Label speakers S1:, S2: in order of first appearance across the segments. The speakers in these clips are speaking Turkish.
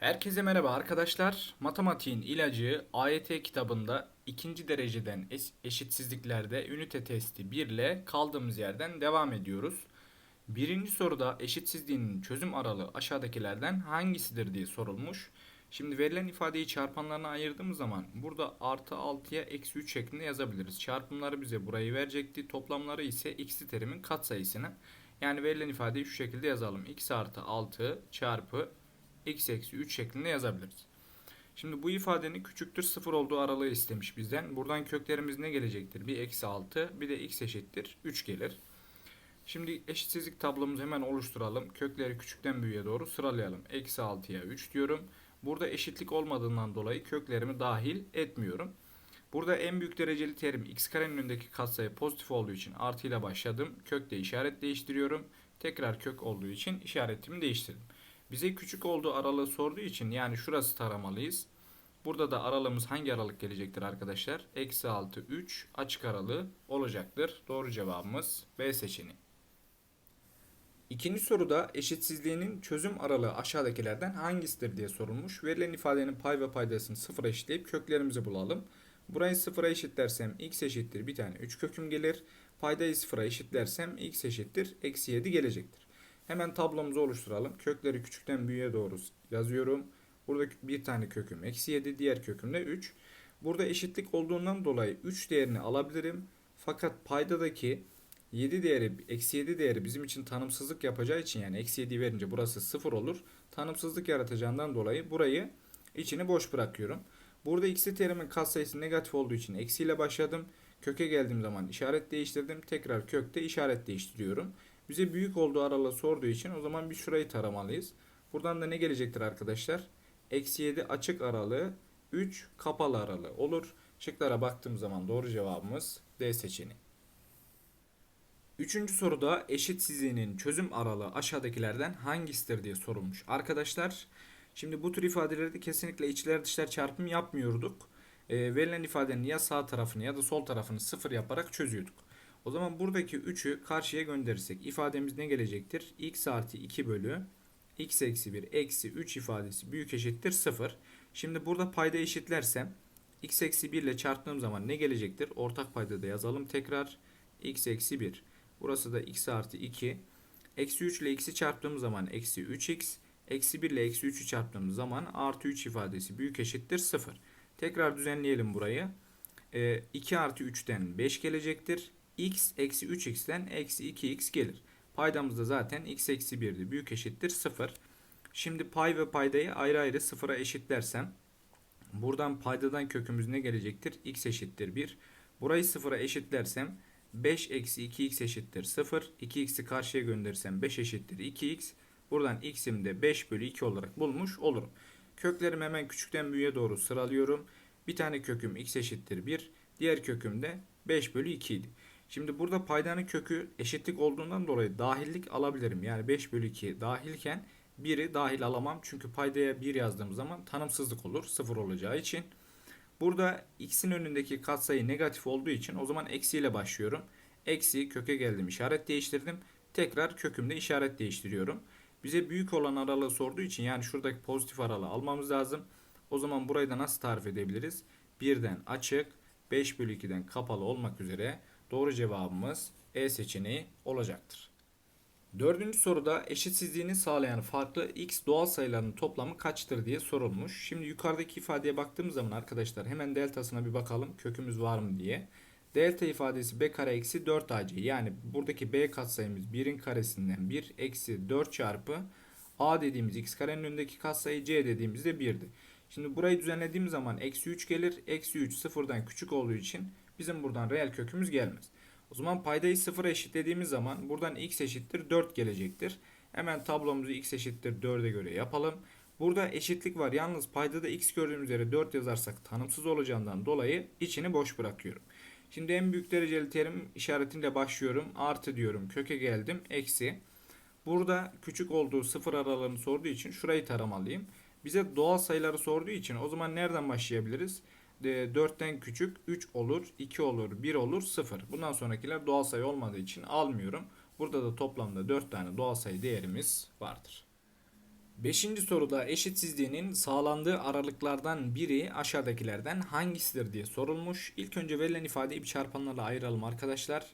S1: Herkese merhaba arkadaşlar. Matematiğin ilacı AYT kitabında ikinci dereceden eşitsizliklerde ünite testi 1 ile kaldığımız yerden devam ediyoruz. Birinci soruda eşitsizliğin çözüm aralığı aşağıdakilerden hangisidir diye sorulmuş. Şimdi verilen ifadeyi çarpanlarına ayırdığımız zaman burada artı 6'ya eksi 3 şeklinde yazabiliriz. Çarpımları bize burayı verecekti. Toplamları ise x'li terimin katsayısını. Yani verilen ifadeyi şu şekilde yazalım. x artı 6 çarpı x eksi 3 şeklinde yazabiliriz. Şimdi bu ifadenin küçüktür 0 olduğu aralığı istemiş bizden. Buradan köklerimiz ne gelecektir? Bir eksi 6 bir de x eşittir 3 gelir. Şimdi eşitsizlik tablomuzu hemen oluşturalım. Kökleri küçükten büyüğe doğru sıralayalım. Eksi 6'ya 3 diyorum. Burada eşitlik olmadığından dolayı köklerimi dahil etmiyorum. Burada en büyük dereceli terim x karenin önündeki katsayı pozitif olduğu için artı ile başladım. Kökte işaret değiştiriyorum. Tekrar kök olduğu için işaretimi değiştirdim. Bize küçük olduğu aralığı sorduğu için yani şurası taramalıyız. Burada da aralığımız hangi aralık gelecektir arkadaşlar? Eksi 6, 3 açık aralığı olacaktır. Doğru cevabımız B seçeneği. İkinci soruda eşitsizliğinin çözüm aralığı aşağıdakilerden hangisidir diye sorulmuş. Verilen ifadenin pay ve paydasını sıfıra eşitleyip köklerimizi bulalım. Burayı sıfıra eşitlersem x eşittir bir tane 3 köküm gelir. Paydayı sıfıra eşitlersem x eşittir eksi 7 gelecektir. Hemen tablomuzu oluşturalım. Kökleri küçükten büyüğe doğru yazıyorum. Burada bir tane köküm eksi 7, diğer köküm de 3. Burada eşitlik olduğundan dolayı 3 değerini alabilirim. Fakat paydadaki 7 değeri, eksi 7 değeri bizim için tanımsızlık yapacağı için yani eksi 7 verince burası 0 olur. Tanımsızlık yaratacağından dolayı burayı içini boş bırakıyorum. Burada x'li terimin katsayısı negatif olduğu için eksiyle başladım. Köke geldiğim zaman işaret değiştirdim. Tekrar kökte işaret değiştiriyorum. Bize büyük olduğu aralığı sorduğu için o zaman bir şurayı taramalıyız. Buradan da ne gelecektir arkadaşlar? Eksi 7 açık aralığı 3 kapalı aralığı olur. Şıklara baktığım zaman doğru cevabımız D seçeneği. Üçüncü soruda eşitsizliğinin çözüm aralığı aşağıdakilerden hangisidir diye sorulmuş. Arkadaşlar şimdi bu tür ifadelerde kesinlikle içler dışlar çarpım yapmıyorduk. E, verilen ifadenin ya sağ tarafını ya da sol tarafını sıfır yaparak çözüyorduk. O zaman buradaki 3'ü karşıya gönderirsek ifademiz ne gelecektir? x artı 2 bölü x eksi 1 eksi 3 ifadesi büyük eşittir 0. Şimdi burada payda eşitlersem x eksi 1 ile çarptığım zaman ne gelecektir? Ortak payda da yazalım tekrar. x eksi 1. Burası da x artı 2. Eksi 3 ile x'i çarptığım zaman eksi 3x. Eksi 1 ile eksi 3'ü çarptığımız zaman artı 3 ifadesi büyük eşittir 0. Tekrar düzenleyelim burayı. E, 2 artı 3'ten 5 gelecektir. X eksi 3x'ten eksi 2x gelir. Paydamız da zaten x eksi 1'di. Büyük eşittir 0. Şimdi pay ve paydayı ayrı ayrı sıfıra eşitlersem buradan paydadan kökümüz ne gelecektir? x eşittir 1. Burayı sıfıra eşitlersem 5 eksi 2x eşittir 0. 2x'i karşıya gönderirsem 5 eşittir 2x. Buradan x'im de 5 bölü 2 olarak bulmuş olurum. Köklerimi hemen küçükten büyüğe doğru sıralıyorum. Bir tane köküm x eşittir 1. Diğer köküm de 5 bölü 2 idi. Şimdi burada paydanın kökü eşitlik olduğundan dolayı dahillik alabilirim. Yani 5 bölü 2 dahilken 1'i dahil alamam. Çünkü paydaya 1 yazdığım zaman tanımsızlık olur. 0 olacağı için. Burada x'in önündeki katsayı negatif olduğu için o zaman eksiyle başlıyorum. Eksi köke geldim işaret değiştirdim. Tekrar kökümde işaret değiştiriyorum. Bize büyük olan aralığı sorduğu için yani şuradaki pozitif aralığı almamız lazım. O zaman burayı da nasıl tarif edebiliriz? 1'den açık, 5 bölü 2'den kapalı olmak üzere doğru cevabımız E seçeneği olacaktır. Dördüncü soruda eşitsizliğini sağlayan farklı x doğal sayılarının toplamı kaçtır diye sorulmuş. Şimdi yukarıdaki ifadeye baktığımız zaman arkadaşlar hemen deltasına bir bakalım kökümüz var mı diye. Delta ifadesi b kare eksi 4 ac yani buradaki b katsayımız 1'in karesinden 1 eksi 4 çarpı a dediğimiz x karenin önündeki katsayı c dediğimiz de 1'di. Şimdi burayı düzenlediğim zaman eksi 3 gelir. Eksi 3 sıfırdan küçük olduğu için bizim buradan reel kökümüz gelmez. O zaman paydayı sıfıra eşitlediğimiz zaman buradan x eşittir 4 gelecektir. Hemen tablomuzu x eşittir 4'e göre yapalım. Burada eşitlik var. Yalnız paydada x gördüğümüz yere 4 yazarsak tanımsız olacağından dolayı içini boş bırakıyorum. Şimdi en büyük dereceli terim işaretiyle başlıyorum. Artı diyorum. Köke geldim. Eksi. Burada küçük olduğu sıfır aralığını sorduğu için şurayı taramalıyım. Bize doğal sayıları sorduğu için o zaman nereden başlayabiliriz? 4'ten küçük 3 olur, 2 olur, 1 olur, 0. Bundan sonrakiler doğal sayı olmadığı için almıyorum. Burada da toplamda 4 tane doğal sayı değerimiz vardır. Beşinci soruda eşitsizliğinin sağlandığı aralıklardan biri aşağıdakilerden hangisidir diye sorulmuş. İlk önce verilen ifadeyi bir çarpanlarla ayıralım arkadaşlar.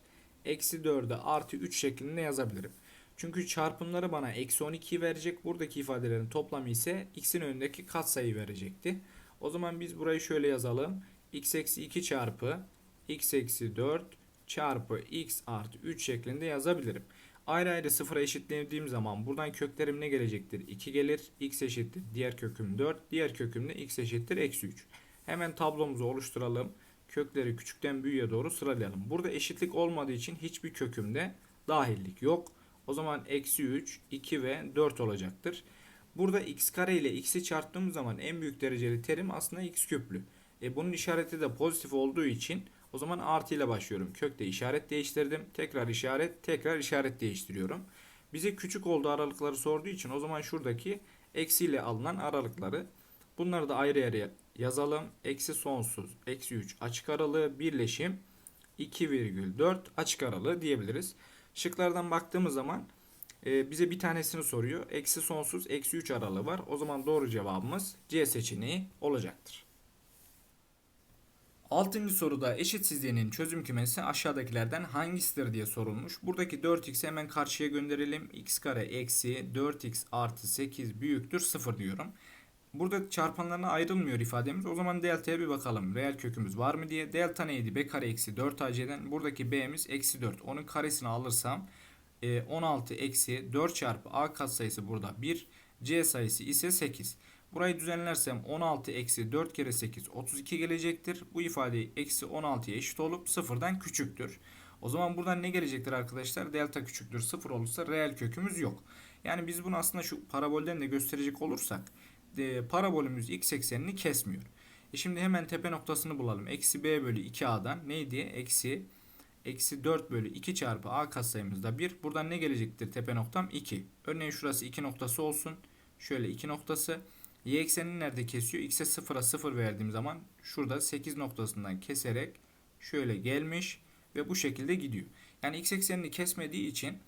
S1: Eksi 4'e artı 3 şeklinde yazabilirim. Çünkü çarpımları bana eksi 12 verecek. Buradaki ifadelerin toplamı ise x'in önündeki katsayı verecekti. O zaman biz burayı şöyle yazalım. x eksi 2 çarpı x eksi 4 çarpı x artı 3 şeklinde yazabilirim. Ayrı ayrı sıfıra eşitlediğim zaman buradan köklerim ne gelecektir? 2 gelir. x eşittir. Diğer köküm 4. Diğer köküm de x eşittir. Eksi 3. Hemen tablomuzu oluşturalım. Kökleri küçükten büyüğe doğru sıralayalım. Burada eşitlik olmadığı için hiçbir kökümde dahillik yok. O zaman eksi 3, 2 ve 4 olacaktır. Burada x kare ile x'i çarptığımız zaman en büyük dereceli terim aslında x küplü. E bunun işareti de pozitif olduğu için o zaman artı ile başlıyorum. Kökte işaret değiştirdim. Tekrar işaret, tekrar işaret değiştiriyorum. Bize küçük olduğu aralıkları sorduğu için o zaman şuradaki eksi ile alınan aralıkları bunları da ayrı ayrı yazalım. Eksi sonsuz, eksi 3 açık aralığı birleşim 2,4 açık aralığı diyebiliriz. Şıklardan baktığımız zaman e, bize bir tanesini soruyor. Eksi sonsuz, eksi 3 aralığı var. O zaman doğru cevabımız C seçeneği olacaktır. Altıncı soruda eşitsizliğinin çözüm kümesi aşağıdakilerden hangisidir diye sorulmuş. Buradaki 4x'i hemen karşıya gönderelim. x kare eksi 4x artı 8 büyüktür 0 diyorum. Burada çarpanlarına ayrılmıyor ifademiz. O zaman delta'ya bir bakalım. Reel kökümüz var mı diye. Delta neydi? b kare eksi 4 ac'den. Buradaki b'miz eksi 4. Onun karesini alırsam 16 e, eksi 4 çarpı a katsayısı burada 1. c sayısı ise 8. Burayı düzenlersem 16 eksi 4 kere 8 32 gelecektir. Bu ifade eksi 16'ya eşit olup sıfırdan küçüktür. O zaman buradan ne gelecektir arkadaşlar? Delta küçüktür. Sıfır olursa reel kökümüz yok. Yani biz bunu aslında şu parabolden de gösterecek olursak e, parabolümüz x eksenini kesmiyor. E şimdi hemen tepe noktasını bulalım. Eksi b bölü 2a'dan neydi? Eksi eksi 4 bölü 2 çarpı a katsayımızda 1. Buradan ne gelecektir tepe noktam? 2. Örneğin şurası 2 noktası olsun. Şöyle 2 noktası. Y eksenini nerede kesiyor? X'e 0'a 0 verdiğim zaman şurada 8 noktasından keserek şöyle gelmiş ve bu şekilde gidiyor. Yani x eksenini kesmediği için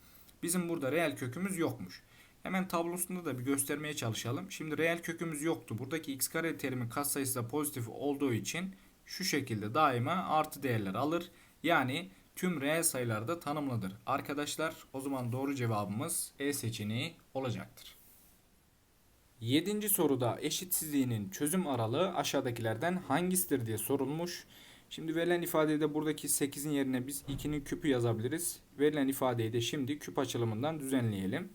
S1: bizim burada reel kökümüz yokmuş. Hemen tablosunda da bir göstermeye çalışalım. Şimdi reel kökümüz yoktu. Buradaki x kare terimin katsayısı da pozitif olduğu için şu şekilde daima artı değerler alır. Yani tüm reel sayılarda tanımlıdır. Arkadaşlar o zaman doğru cevabımız E seçeneği olacaktır. Yedinci soruda eşitsizliğinin çözüm aralığı aşağıdakilerden hangisidir diye sorulmuş. Şimdi verilen ifadede buradaki 8'in yerine biz 2'nin küpü yazabiliriz. Verilen ifadeyi de şimdi küp açılımından düzenleyelim.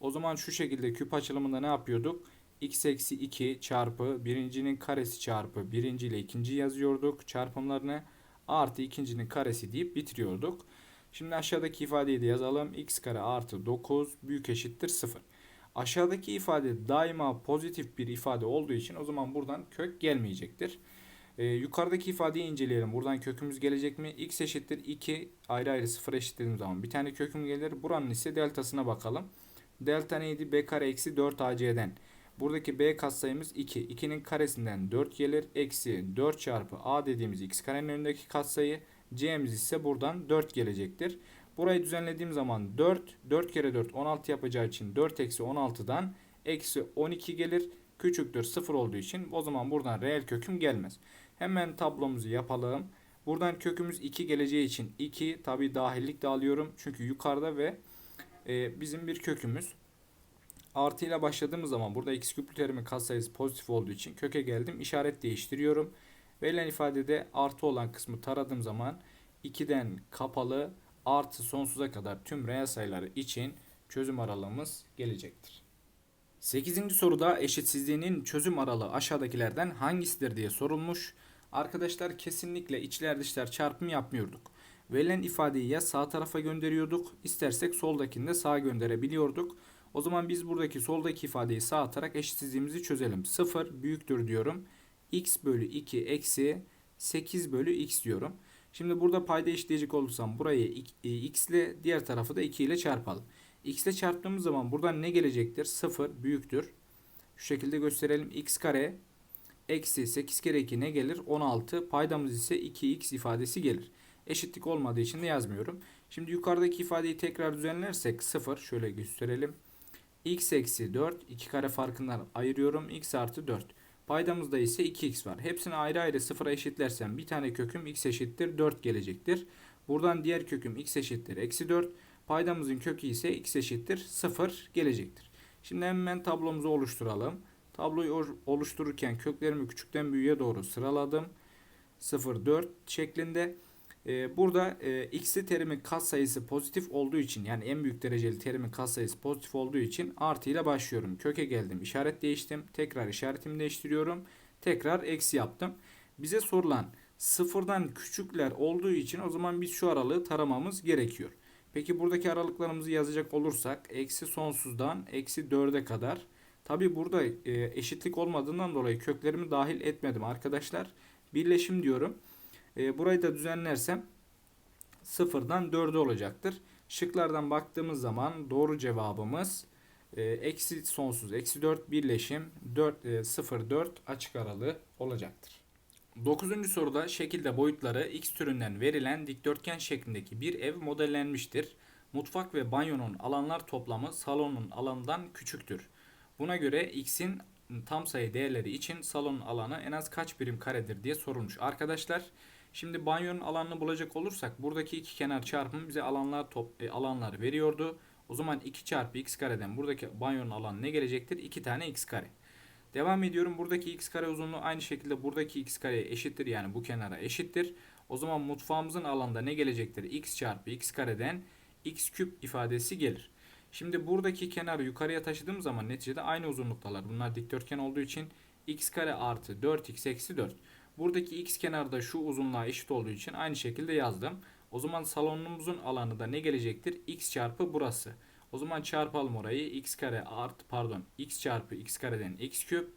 S1: O zaman şu şekilde küp açılımında ne yapıyorduk? x eksi 2 çarpı birincinin karesi çarpı birinci ile ikinci yazıyorduk. Çarpımlarını artı ikincinin karesi deyip bitiriyorduk. Şimdi aşağıdaki ifadeyi de yazalım. x kare artı 9 büyük eşittir 0. Aşağıdaki ifade daima pozitif bir ifade olduğu için o zaman buradan kök gelmeyecektir. Ee, yukarıdaki ifadeyi inceleyelim. Buradan kökümüz gelecek mi? x eşittir 2 ayrı ayrı 0 eşitlediğim zaman bir tane köküm gelir. Buranın ise deltasına bakalım. Delta neydi? b kare eksi 4 ac'den. Buradaki b katsayımız 2. 2'nin karesinden 4 gelir. Eksi 4 çarpı a dediğimiz x karenin önündeki katsayı. c'miz ise buradan 4 gelecektir. Burayı düzenlediğim zaman 4, 4 kere 4 16 yapacağı için 4 eksi 16'dan eksi 12 gelir. Küçüktür 0 olduğu için o zaman buradan reel köküm gelmez. Hemen tablomuzu yapalım. Buradan kökümüz 2 geleceği için 2 tabi dahillik de alıyorum. Çünkü yukarıda ve e, bizim bir kökümüz. Artı ile başladığımız zaman burada x küplü terimin katsayısı pozitif olduğu için köke geldim. İşaret değiştiriyorum. Verilen ifadede artı olan kısmı taradığım zaman 2'den kapalı artı sonsuza kadar tüm reel sayıları için çözüm aralığımız gelecektir. 8. soruda eşitsizliğinin çözüm aralığı aşağıdakilerden hangisidir diye sorulmuş. Arkadaşlar kesinlikle içler dışlar çarpım yapmıyorduk. Verilen ifadeyi ya sağ tarafa gönderiyorduk, istersek soldakini de sağa gönderebiliyorduk. O zaman biz buradaki soldaki ifadeyi sağ atarak eşitsizliğimizi çözelim. 0 büyüktür diyorum. x bölü 2 eksi 8 bölü x diyorum. Şimdi burada payda eşitleyecek olursam burayı e, x ile diğer tarafı da 2 ile çarpalım. x ile çarptığımız zaman buradan ne gelecektir? 0 büyüktür. Şu şekilde gösterelim. x kare eksi 8 kere 2 ne gelir? 16. Paydamız ise 2x ifadesi gelir. Eşitlik olmadığı için de yazmıyorum. Şimdi yukarıdaki ifadeyi tekrar düzenlersek 0 şöyle gösterelim. X eksi 4 2 kare farkından ayırıyorum. x artı 4. Paydamızda ise 2x var. Hepsini ayrı ayrı sıfıra eşitlersem bir tane köküm x eşittir 4 gelecektir. Buradan diğer köküm x eşittir eksi 4. Paydamızın kökü ise x eşittir 0 gelecektir. Şimdi hemen tablomuzu oluşturalım. Tabloyu oluştururken köklerimi küçükten büyüğe doğru sıraladım. 0, 4 şeklinde. Ee, burada e, x'li terimin katsayısı pozitif olduğu için yani en büyük dereceli terimin katsayısı pozitif olduğu için artı ile başlıyorum. Köke geldim. işaret değiştim. Tekrar işaretimi değiştiriyorum. Tekrar eksi yaptım. Bize sorulan sıfırdan küçükler olduğu için o zaman biz şu aralığı taramamız gerekiyor. Peki buradaki aralıklarımızı yazacak olursak eksi sonsuzdan eksi 4'e kadar. Tabi burada e, eşitlik olmadığından dolayı köklerimi dahil etmedim arkadaşlar. Birleşim diyorum. E, burayı da düzenlersem sıfırdan 4'e olacaktır. Şıklardan baktığımız zaman doğru cevabımız e, eksi sonsuz eksi 4 birleşim 4 e, 0 4 açık aralığı olacaktır. 9. soruda şekilde boyutları x türünden verilen dikdörtgen şeklindeki bir ev modellenmiştir. Mutfak ve banyonun alanlar toplamı salonun alanından küçüktür. Buna göre x'in tam sayı değerleri için salonun alanı en az kaç birim karedir diye sorulmuş. Arkadaşlar şimdi banyonun alanını bulacak olursak buradaki iki kenar çarpımı bize alanlar top, e, alanlar veriyordu. O zaman 2 çarpı x kareden buradaki banyonun alanı ne gelecektir? 2 tane x kare. Devam ediyorum. Buradaki x kare uzunluğu aynı şekilde buradaki x kareye eşittir. Yani bu kenara eşittir. O zaman mutfağımızın alanda ne gelecektir? x çarpı x kareden x küp ifadesi gelir. Şimdi buradaki kenarı yukarıya taşıdığım zaman neticede aynı uzunluktalar. Bunlar dikdörtgen olduğu için x kare artı 4x eksi 4. Buradaki x kenarı da şu uzunluğa eşit olduğu için aynı şekilde yazdım. O zaman salonumuzun alanı da ne gelecektir? x çarpı burası. O zaman çarpalım orayı. x kare artı pardon x çarpı x kareden x küp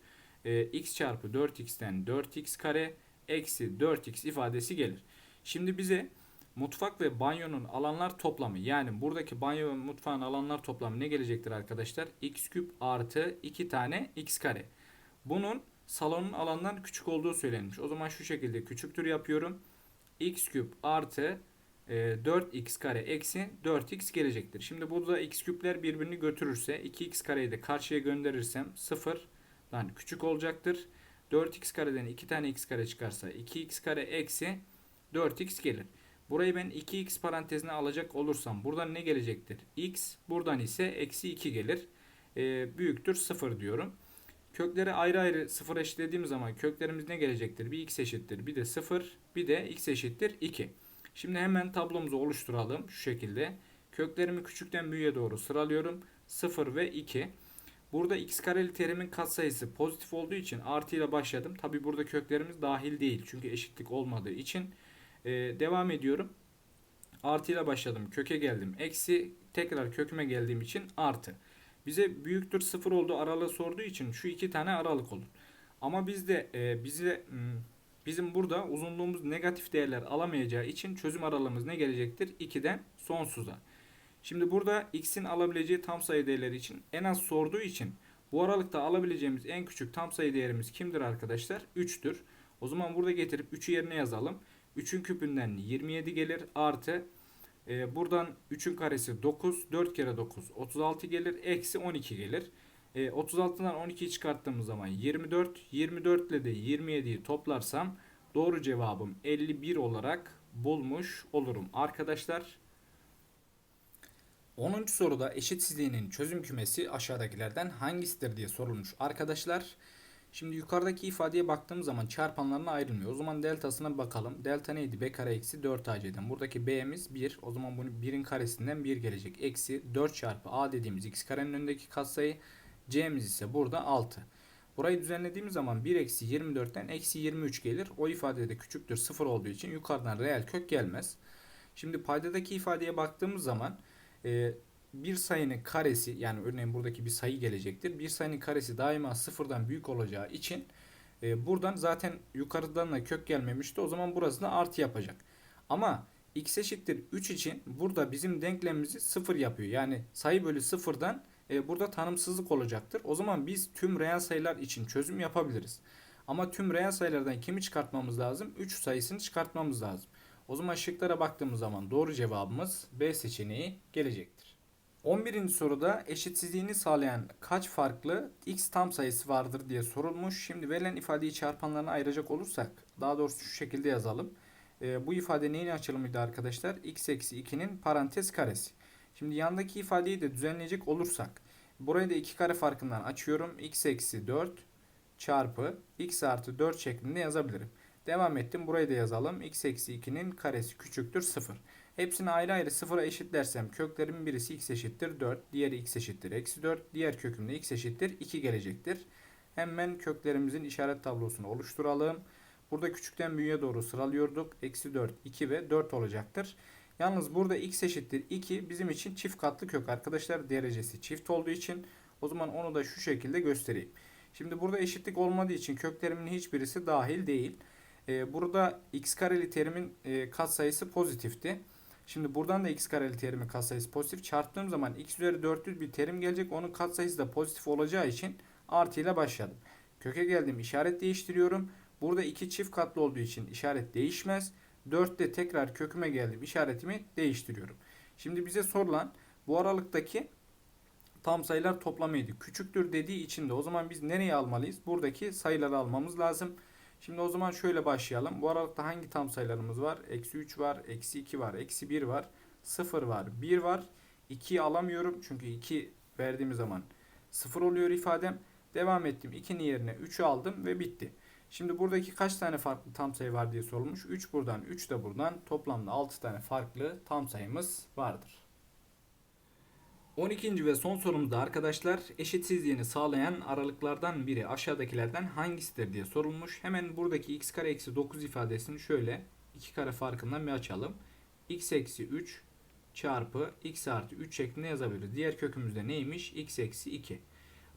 S1: e, x çarpı 4x'ten 4x kare eksi 4x ifadesi gelir. Şimdi bize mutfak ve banyonun alanlar toplamı yani buradaki banyo ve mutfağın alanlar toplamı ne gelecektir arkadaşlar? x küp artı 2 tane x kare. Bunun salonun alandan küçük olduğu söylenmiş. O zaman şu şekilde küçüktür yapıyorum. x küp artı e, 4x kare eksi 4x gelecektir. Şimdi burada x küpler birbirini götürürse 2x kareyi de karşıya gönderirsem 0'dan küçük olacaktır. 4x kareden 2 tane x kare çıkarsa 2x kare eksi 4x gelir. Burayı ben 2x parantezine alacak olursam buradan ne gelecektir? x buradan ise eksi 2 gelir. E, büyüktür 0 diyorum. Kökleri ayrı ayrı 0 eşitlediğim zaman köklerimiz ne gelecektir? Bir x eşittir bir de 0 bir de x eşittir 2. Şimdi hemen tablomuzu oluşturalım şu şekilde. Köklerimi küçükten büyüğe doğru sıralıyorum. 0 ve 2. Burada x kareli terimin katsayısı pozitif olduğu için artı ile başladım. Tabi burada köklerimiz dahil değil. Çünkü eşitlik olmadığı için. Ee, devam ediyorum. Artı ile başladım. Köke geldim. Eksi tekrar köküme geldiğim için artı. Bize büyüktür 0 olduğu aralığı sorduğu için şu iki tane aralık olur. Ama bizde e, bize hmm, Bizim burada uzunluğumuz negatif değerler alamayacağı için çözüm aralığımız ne gelecektir? 2'den sonsuza. Şimdi burada x'in alabileceği tam sayı değerleri için en az sorduğu için bu aralıkta alabileceğimiz en küçük tam sayı değerimiz kimdir arkadaşlar? 3'tür. O zaman burada getirip 3'ü yerine yazalım. 3'ün küpünden 27 gelir artı e, buradan 3'ün karesi 9 4 kere 9 36 gelir eksi 12 gelir. E, 36'dan 12'yi çıkarttığımız zaman 24. 24 ile de 27'yi toplarsam doğru cevabım 51 olarak bulmuş olurum. Arkadaşlar 10. soruda eşitsizliğinin çözüm kümesi aşağıdakilerden hangisidir diye sorulmuş. Arkadaşlar şimdi yukarıdaki ifadeye baktığım zaman çarpanlarına ayrılmıyor. O zaman deltasına bakalım. Delta neydi? B kare eksi 4 AC'den. Buradaki B'miz 1. O zaman bunu 1'in karesinden 1 gelecek. Eksi 4 çarpı A dediğimiz x karenin önündeki katsayı C'miz ise burada 6. Burayı düzenlediğimiz zaman 1 eksi 24'ten eksi 23 gelir. O ifade de küçüktür 0 olduğu için yukarıdan reel kök gelmez. Şimdi paydadaki ifadeye baktığımız zaman e, bir sayının karesi yani örneğin buradaki bir sayı gelecektir. Bir sayının karesi daima sıfırdan büyük olacağı için e, buradan zaten yukarıdan da kök gelmemişti. O zaman burası da artı yapacak. Ama x eşittir 3 için burada bizim denklemimizi 0 yapıyor. Yani sayı bölü sıfırdan e, burada tanımsızlık olacaktır. O zaman biz tüm reel sayılar için çözüm yapabiliriz. Ama tüm reel sayılardan kimi çıkartmamız lazım? 3 sayısını çıkartmamız lazım. O zaman şıklara baktığımız zaman doğru cevabımız B seçeneği gelecektir. 11. soruda eşitsizliğini sağlayan kaç farklı x tam sayısı vardır diye sorulmuş. Şimdi verilen ifadeyi çarpanlarına ayıracak olursak daha doğrusu şu şekilde yazalım. Ee, bu ifade neyin açılımıydı arkadaşlar? x eksi 2'nin parantez karesi. Şimdi yandaki ifadeyi de düzenleyecek olursak burayı da 2 kare farkından açıyorum. x eksi 4 çarpı x artı 4 şeklinde yazabilirim. Devam ettim. Burayı da yazalım. x eksi 2'nin karesi küçüktür 0. Hepsini ayrı ayrı sıfıra eşitlersem köklerimin birisi x eşittir 4, diğeri x eşittir eksi 4, diğer kökümde x eşittir 2 gelecektir. Hemen köklerimizin işaret tablosunu oluşturalım. Burada küçükten büyüğe doğru sıralıyorduk. Eksi 4, 2 ve 4 olacaktır. Yalnız burada x eşittir 2 bizim için çift katlı kök arkadaşlar. Derecesi çift olduğu için o zaman onu da şu şekilde göstereyim. Şimdi burada eşitlik olmadığı için köklerimin hiçbirisi dahil değil. Ee, burada x kareli terimin e, katsayısı pozitifti. Şimdi buradan da x kareli terimin katsayısı pozitif. Çarptığım zaman x üzeri 400 bir terim gelecek. Onun katsayısı da pozitif olacağı için artı ile başladım. Köke geldim işaret değiştiriyorum. Burada 2 çift katlı olduğu için işaret değişmez. 4'te tekrar köküme geldim işaretimi değiştiriyorum. Şimdi bize sorulan bu aralıktaki tam sayılar toplamıydı. Küçüktür dediği için de o zaman biz nereye almalıyız? Buradaki sayıları almamız lazım. Şimdi o zaman şöyle başlayalım. Bu aralıkta hangi tam sayılarımız var? Eksi 3 var, eksi 2 var, eksi 1 var, 0 var, 1 var. 2'yi alamıyorum çünkü 2 verdiğim zaman 0 oluyor ifadem. Devam ettim. 2'nin yerine 3'ü aldım ve bitti. Şimdi buradaki kaç tane farklı tam sayı var diye sorulmuş. 3 buradan, 3 de buradan. Toplamda 6 tane farklı tam sayımız vardır. 12. ve son sorumuzda arkadaşlar eşitsizliğini sağlayan aralıklardan biri aşağıdakilerden hangisidir diye sorulmuş. Hemen buradaki x kare eksi 9 ifadesini şöyle 2 kare farkından bir açalım. x eksi 3 çarpı x artı 3 şeklinde yazabiliriz. Diğer kökümüzde neymiş? x eksi 2.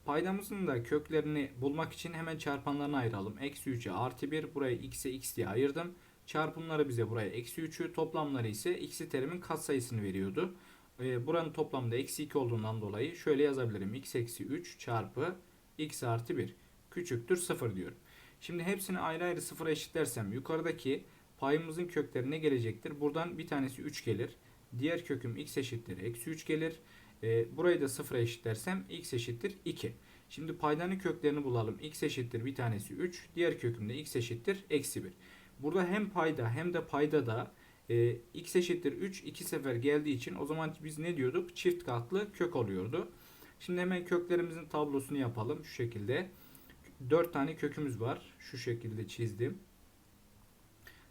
S1: Paydamızın da köklerini bulmak için hemen çarpanlarını ayıralım. Eksi 3'e artı 1 burayı x'e x diye ayırdım. Çarpımları bize buraya eksi 3'ü toplamları ise x'i terimin katsayısını veriyordu. E, buranın toplamda eksi 2 olduğundan dolayı şöyle yazabilirim. x eksi 3 çarpı x artı 1 küçüktür 0 diyorum. Şimdi hepsini ayrı ayrı sıfıra eşitlersem yukarıdaki payımızın kökleri ne gelecektir? Buradan bir tanesi 3 gelir. Diğer köküm x eşittir eksi 3 gelir. E, burayı da sıfıra eşitlersem x eşittir 2. Şimdi paydanın köklerini bulalım. x eşittir bir tanesi 3. Diğer kökümde x eşittir eksi 1. Burada hem payda hem de payda da e, x eşittir 3 iki sefer geldiği için o zaman biz ne diyorduk? Çift katlı kök oluyordu. Şimdi hemen köklerimizin tablosunu yapalım şu şekilde. 4 tane kökümüz var. Şu şekilde çizdim.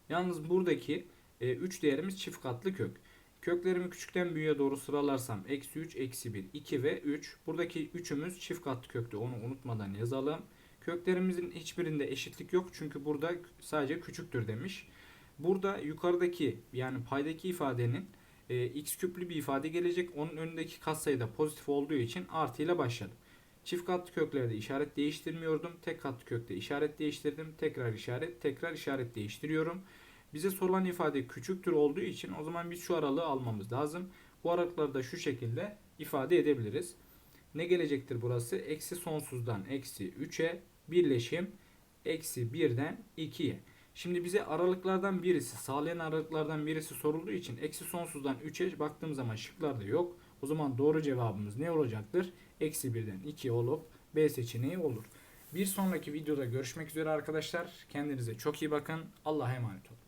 S1: Yalnız buradaki e, 3 değerimiz çift katlı kök. Köklerimi küçükten büyüğe doğru sıralarsam eksi 3, eksi 1, 2 ve 3. Buradaki 3'ümüz çift katlı köktü. Onu unutmadan yazalım. Köklerimizin hiçbirinde eşitlik yok. Çünkü burada sadece küçüktür demiş. Burada yukarıdaki yani paydaki ifadenin e, x küplü bir ifade gelecek. Onun önündeki katsayı da pozitif olduğu için artı ile başladım. Çift katlı köklerde işaret değiştirmiyordum. Tek katlı kökte işaret değiştirdim. Tekrar işaret, tekrar işaret değiştiriyorum. Bize sorulan ifade küçüktür olduğu için o zaman biz şu aralığı almamız lazım. Bu aralıkları da şu şekilde ifade edebiliriz. Ne gelecektir burası? Eksi sonsuzdan eksi 3'e birleşim eksi 1'den 2'ye. Şimdi bize aralıklardan birisi, sağlayan aralıklardan birisi sorulduğu için eksi sonsuzdan 3'e baktığım zaman şıklarda yok. O zaman doğru cevabımız ne olacaktır? Eksi 1'den 2 olup B seçeneği olur. Bir sonraki videoda görüşmek üzere arkadaşlar. Kendinize çok iyi bakın. Allah'a emanet olun.